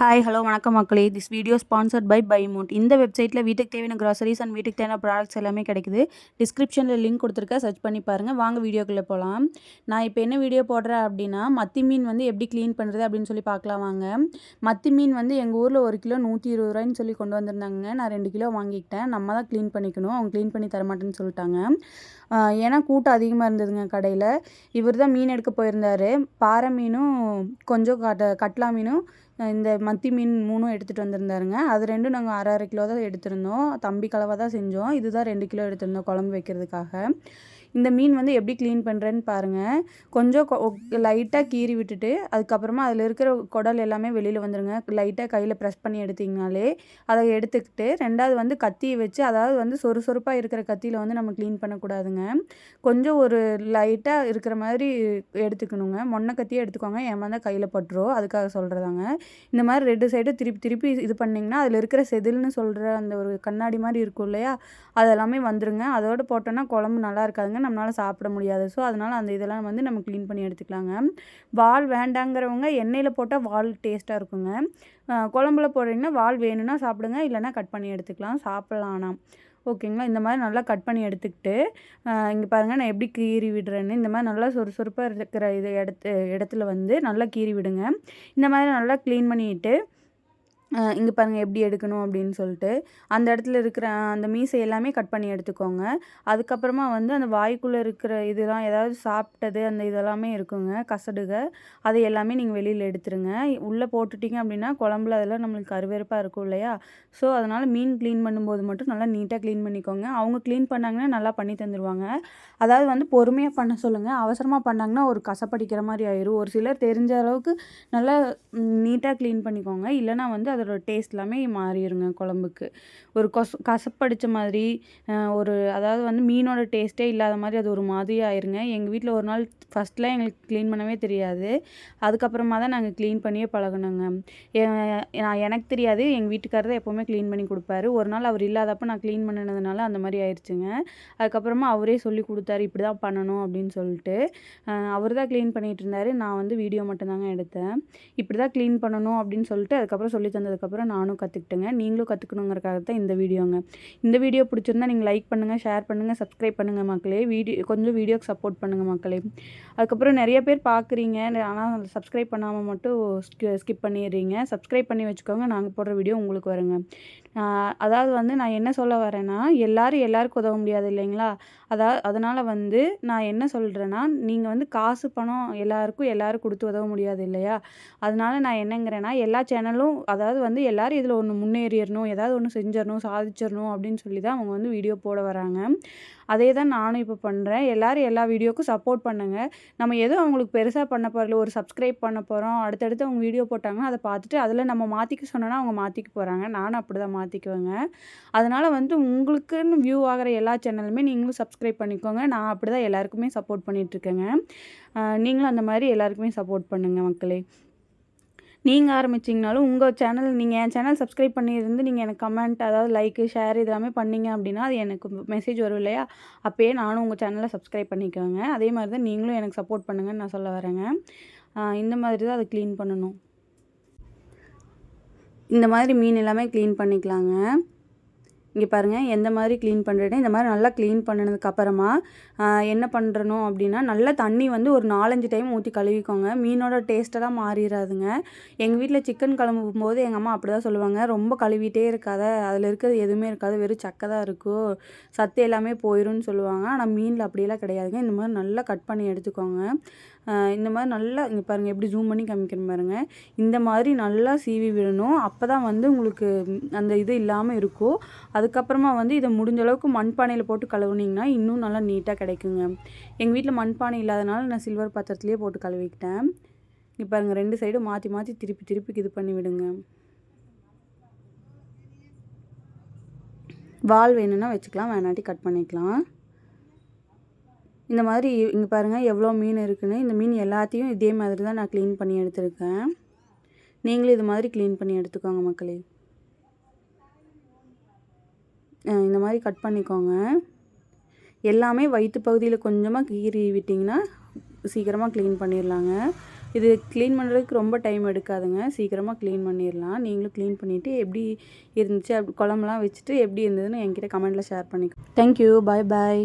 Hi hello வணக்கம் மக்களே. This video sponsored by பைமோட் இந்த வெப்சைட்டில் வீட்டுக்கு தேவையான கிராசரிஸ் அண்ட் வீட்டுக்கு தேவையான ப்ராடக்ட்ஸ் எல்லாமே கிடைக்குது. டிஸ்கிரிப்ஷனில் லிங்க் கொடுத்துருக்கேன். சர்ச் பண்ணி பாருங்கள் வாங்க வீடியோக்குள்ளே போகலாம் நான் இப்போ என்ன வீடியோ போடுறேன் அப்படின்னா மத்தி மீன் வந்து எப்படி க்ளீன் பண்ணுறது அப்படின்னு சொல்லி பார்க்கலாம் வாங்க. மத்தி மீன் வந்து எங்கள் ஊரில் ஒரு கிலோ நூற்றி இருபது ரூபாய்ன்னு சொல்லி கொண்டு வந்திருந்தாங்க. நான் ரெண்டு கிலோ வாங்கிக்கிட்டேன். நம்ம தான் க்ளீன் பண்ணிக்கணும். அவங்க க்ளீன் பண்ணி தரமாட்டேன்னு சொல்லிட்டாங்க. ஏன்னா கூட்டம் அதிகமாக இருந்ததுங்க கடையில். இவர் தான் மீன் எடுக்க போயிருந்தார். பாறை மீனும் கொஞ்சம் கட்ட கட்லா மீனும் இந்த மத்தி மீன் மூணும் எடுத்துகிட்டு வந்திருந்தாருங்க. அது ரெண்டும் நாங்கள் அரை அரை கிலோ தான் எடுத்திருந்தோம். தம்பி கலவை தான் செஞ்சோம். இதுதான் ரெண்டு கிலோ எடுத்திருந்தோம் குழம்பு வைக்கிறதுக்காக. இந்த மீன் வந்து எப்படி க்ளீன் பண்ணுறேன்னு பாருங்கள் கொஞ்சம் லைட்டாக கீறி விட்டுட்டு அதுக்கப்புறமா அதில் இருக்கிற குடல் எல்லாமே வெளியில் வந்துடுங்க லைட்டாக கையில் ப்ரெஸ் பண்ணி எடுத்திங்கனாலே அதை எடுத்துக்கிட்டு ரெண்டாவது வந்து கத்தியை வச்சு அதாவது வந்து சொறுசொறுப்பாக இருக்கிற கத்தியில் வந்து நம்ம க்ளீன் பண்ணக்கூடாதுங்க. கொஞ்சம் ஒரு லைட்டாக இருக்கிற மாதிரி எடுத்துக்கணுங்க. மொன்ன கத்தியே எடுத்துக்கோங்க. ஏமாந்தா கையில் பட்டுரும். அதுக்காக சொல்கிறதாங்க இந்த மாதிரி ரெண்டு சைடும் திருப்பி திருப்பி இது பண்ணிங்கன்னா அதில் இருக்கிற செதில்னு சொல்கிற அந்த ஒரு கண்ணாடி மாதிரி இருக்கும் இல்லையா? அதெல்லாமே வந்துருங்க. அதோடு போட்டோன்னா குழம்பு நல்லா இருக்காதுங்க. நம்மளால் சாப்பிட முடியாது. ஸோ அதனால் அந்த இதெல்லாம் வந்து நம்ம க்ளீன் பண்ணி எடுத்துக்கலாங்க. வால் வேண்டாங்கிறவங்க எண்ணெயில் போட்டால் வால் டேஸ்ட்டாக இருக்குங்க. குழம்புல போடுறீங்கன்னா வால் வேணும்னா சாப்பிடுங்க இல்லைன்னா கட் பண்ணி எடுத்துக்கலாம். சாப்பிட்லாம் ஆனால் ஓகேங்களா? இந்த மாதிரி நல்லா கட் பண்ணி எடுத்துக்கிட்டு இங்கே பாருங்கள் நான் எப்படி கீறி விடுறேன்னு. இந்த மாதிரி நல்லா சுறுசுறுப்பாக இருக்கிற இது இடத்து இடத்துல வந்து நல்லா கீறி விடுங்க. இந்த மாதிரி நல்லா க்ளீன் பண்ணிட்டு இங்கே பாருங்கள் எப்படி எடுக்கணும் அப்படின்னு சொல்லிட்டு அந்த இடத்துல இருக்கிற அந்த மீசை எல்லாமே கட் பண்ணி எடுத்துக்கோங்க. அதுக்கப்புறமா வந்து அந்த வாய்க்குள்ளே இருக்கிற இதெல்லாம் ஏதாவது சாப்பிட்டது அந்த இதெல்லாமே இருக்குங்க கசடுக. அதை எல்லாமே நீங்கள் வெளியில் எடுத்துருங்க. உள்ளே போட்டுட்டீங்க அப்படின்னா குழம்புல அதெல்லாம் நம்மளுக்கு கருவேறுப்பாக இருக்கும் இல்லையா? ஸோ அதனால் மீன் க்ளீன் பண்ணும்போது மட்டும் நல்லா நீட்டாக க்ளீன் பண்ணிக்கோங்க. அவங்க க்ளீன் பண்ணாங்கன்னா நல்லா பண்ணி தந்துடுவாங்க அதாவது வந்து பொறுமையாக பண்ண சொல்லுங்கள் அவசரமாக பண்ணாங்கன்னா ஒரு கசப்படிக்கிற மாதிரி ஆயிரும். ஒரு சிலர் தெரிஞ்ச அளவுக்கு நல்லா நீட்டாக க்ளீன் பண்ணிக்கோங்க. இல்லைனா வந்து அதோடய டேஸ்ட் எல்லாமே மாறிடுங்க குழம்புக்கு. ஒரு கொச கசப்படிச்ச மாதிரி ஒரு அதாவது வந்து மீனோட டேஸ்ட்டே இல்லாத மாதிரி அது ஒரு மாதிரி ஆயிருங்க. எங்கள் வீட்டில் ஒரு நாள் ஃபஸ்ட்லாம் எங்களுக்கு க்ளீன் பண்ணவே தெரியாது. அதுக்கப்புறமா தான் நாங்கள் க்ளீன் பண்ணியே பழகினோங்க. நான் எனக்கு தெரியாது. எங்கள் வீட்டுக்காரர் தான் எப்போவுமே க்ளீன் பண்ணி கொடுப்பாரு. ஒரு நாள் அவர் இல்லாதப்போ நான் க்ளீன் பண்ணினதுனால அந்த மாதிரி ஆயிடுச்சுங்க அதுக்கப்புறமா அவரே சொல்லி கொடுத்தாரு இப்படி தான் பண்ணணும் அப்படின்னு சொல்லிட்டு. அவர் தான் க்ளீன் பண்ணிட்டு இருந்தார். நான் வந்து வீடியோ மட்டும்தாங்க எடுத்தேன். இப்படி தான் க்ளீன் பண்ணணும் அப்படின்னு சொல்லிட்டு அதுக்கப்புறம் சொல்லி வந்ததுக்கப்புறம் நானும் கற்றுக்கிட்டேங்க நீங்களும் கற்றுக்கணுங்கிறக்காக தான் இந்த வீடியோங்க. இந்த வீடியோ பிடிச்சிருந்தா நீங்கள் லைக் பண்ணுங்கள் ஷேர் பண்ணுங்கள் சப்ஸ்கிரைப் பண்ணுங்கள் மக்களே. வீடியோ கொஞ்சம் வீடியோக்கு சப்போர்ட் பண்ணுங்கள் மக்களே. அதுக்கப்புறம் நிறைய பேர் பார்க்குறீங்க ஆனால் சப்ஸ்கிரைப் பண்ணாமல் மட்டும் ஸ்கிப் பண்ணிடுறீங்க. சப்ஸ்கிரைப் பண்ணி வச்சுக்கோங்க. நாங்கள் போடுற வீடியோ உங்களுக்கு வருங்க. அதாவது வந்து நான் என்ன சொல்ல வரேன்னா எல்லோரும் எல்லாருக்கும் உதவ முடியாது இல்லைங்களா? அதாவது அதனால் வந்து நான் என்ன சொல்கிறேன்னா நீங்கள் வந்து காசு பணம் எல்லாருக்கும் எல்லோரும் கொடுத்து உதவ முடியாது இல்லையா? அதனால நான் என்னங்கிறேன்னா எல்லா சேனலும் அதாவது வந்து எல்லாரும் இதில் ஒன்று முன்னேறிடணும் ஏதாவது ஒன்று செஞ்சிடணும் சாதிச்சிடணும் அப்படின்னு சொல்லி தான் அவங்க வந்து வீடியோ போட வராங்க. அதே தான் நானும் இப்போ பண்ணுறேன் எல்லோரும் எல்லா வீடியோக்கும் சப்போர்ட் பண்ணுங்கள் நம்ம எதுவும் அவங்களுக்கு பெருசாக பண்ண போகிறல ஒரு சப்ஸ்கிரைப் பண்ண போகிறோம் அடுத்தடுத்து அவங்க வீடியோ போட்டாங்கன்னா அதை பார்த்துட்டு அதில் நம்ம மாற்றிக்க சொன்னோன்னா அவங்க மாற்றிக்க போகிறாங்க நானும் அப்படி தான் மாற்றிக்குவேங்க அதனால் வந்து உங்களுக்குன்னு வியூ ஆகிற எல்லா சேனலுமே நீங்களும் சப்ஸ்கிரைப் பண்ணிக்கோங்க. நான் அப்படி தான் எல்லாருக்குமே சப்போர்ட் பண்ணிகிட்ருக்கேங்க நீங்களும் அந்த மாதிரி எல்லாருக்குமே சப்போர்ட் பண்ணுங்கள் மக்களே. நீங்கள் ஆரம்பிச்சிங்கனாலும் உங்கள் சேனல் நீங்கள் என் சேனல் சப்ஸ்கிரைப் பண்ணியிருந்து நீங்கள் எனக்கு கமெண்ட் அதாவது லைக்கு ஷேர் இதெல்லாமே பண்ணீங்க அப்படின்னா அது எனக்கு மெசேஜ் வரும் இல்லையா? அப்போயே நானும் உங்கள் சேனலை சப்ஸ்கிரைப் பண்ணிக்கோங்க அதே மாதிரி தான் நீங்களும் எனக்கு சப்போர்ட் பண்ணுங்கன்னு நான் சொல்ல வரேங்க. இந்த மாதிரி தான் அதை க்ளீன் பண்ணணும். இந்த மாதிரி மீன் எல்லாமே க்ளீன் பண்ணிக்கலாங்க. இங்கே பாருங்கள் எந்த மாதிரி க்ளீன் பண்ணுறேன்னா இந்த மாதிரி நல்லா க்ளீன் பண்ணினதுக்கப்புறமா என்ன பண்ணுறணும் அப்படின்னா நல்லா தண்ணி வந்து ஒரு நாலஞ்சு டைம் ஊற்றி கழுவிக்கோங்க. மீனோட டேஸ்ட்டெல்லாம் மாறிடாதுங்க எங்கள் வீட்டில் சிக்கன் கிளம்பும் போது எங்கள் அம்மா அப்படி தான் சொல்லுவாங்க. ரொம்ப கழுவிட்டே இருக்காத. அதில் இருக்கிறது எதுவுமே இருக்காது. வெறும் சக்கை தான் இருக்கும் சத்து எல்லாமே போயிரும்னு சொல்லுவாங்க. ஆனால் மீனில் அப்படியெல்லாம் கிடையாதுங்க. இந்த மாதிரி நல்லா கட் பண்ணி எடுத்துக்கோங்க. இந்த மாதிரி நல்லா இங்கே பாருங்கள் எப்படி ஜூம் பண்ணி காமிக்கிறேன் பாருங்கள் இந்த மாதிரி நல்லா சீவி விடணும். அப்போ தான் வந்து உங்களுக்கு அந்த இது இல்லாமல் இருக்கும். அதுக்கப்புறமா வந்து இதை முடிஞ்ச அளவுக்கு மண்பானையில் போட்டு கழுவுனீங்கன்னா இன்னும் நல்லா நீட்டாக கிடைக்குங்க. எங்கள் வீட்டில் மண்பானை இல்லாதனால நான் சில்வர் பாத்திரத்துலேயே போட்டு கழுவிக்கிட்டேன். இங்கே பாருங்கள் ரெண்டு சைடும் மாற்றி மாற்றி திருப்பி திருப்பி இது பண்ணி விடுங்க. வால் வேணும்னா வச்சுக்கலாம் வேணாட்டி கட் பண்ணிக்கலாம். இந்த மாதிரி இங்கே பாருங்கள் எவ்வளோ மீன் இருக்குதுன்னு இந்த மீன் எல்லாத்தையும் இதே மாதிரி தான் நான் க்ளீன் பண்ணி எடுத்திருக்கேன். நீங்களும் இது மாதிரி க்ளீன் பண்ணி எடுத்துக்கோங்க மக்களே. இந்த மாதிரி கட் பண்ணிக்கோங்க. எல்லாமே வயிற்று பகுதியில் கொஞ்சமாக கீறி விட்டிங்கன்னா சீக்கிரமாக க்ளீன் பண்ணிடலாங்க இது க்ளீன் பண்ணுறதுக்கு ரொம்ப டைம் எடுக்காதுங்க. சீக்கிரமாக க்ளீன் பண்ணிடலாம் நீங்களும் க்ளீன் பண்ணிவிட்டு எப்படி இருந்துச்சு அப்படி குழம்புலாம் வச்சுட்டு எப்படி இருந்ததுன்னு என்கிட்ட கமெண்ட்டில் ஷேர் பண்ணிக்கோ. தேங்க்யூ பாய் பாய்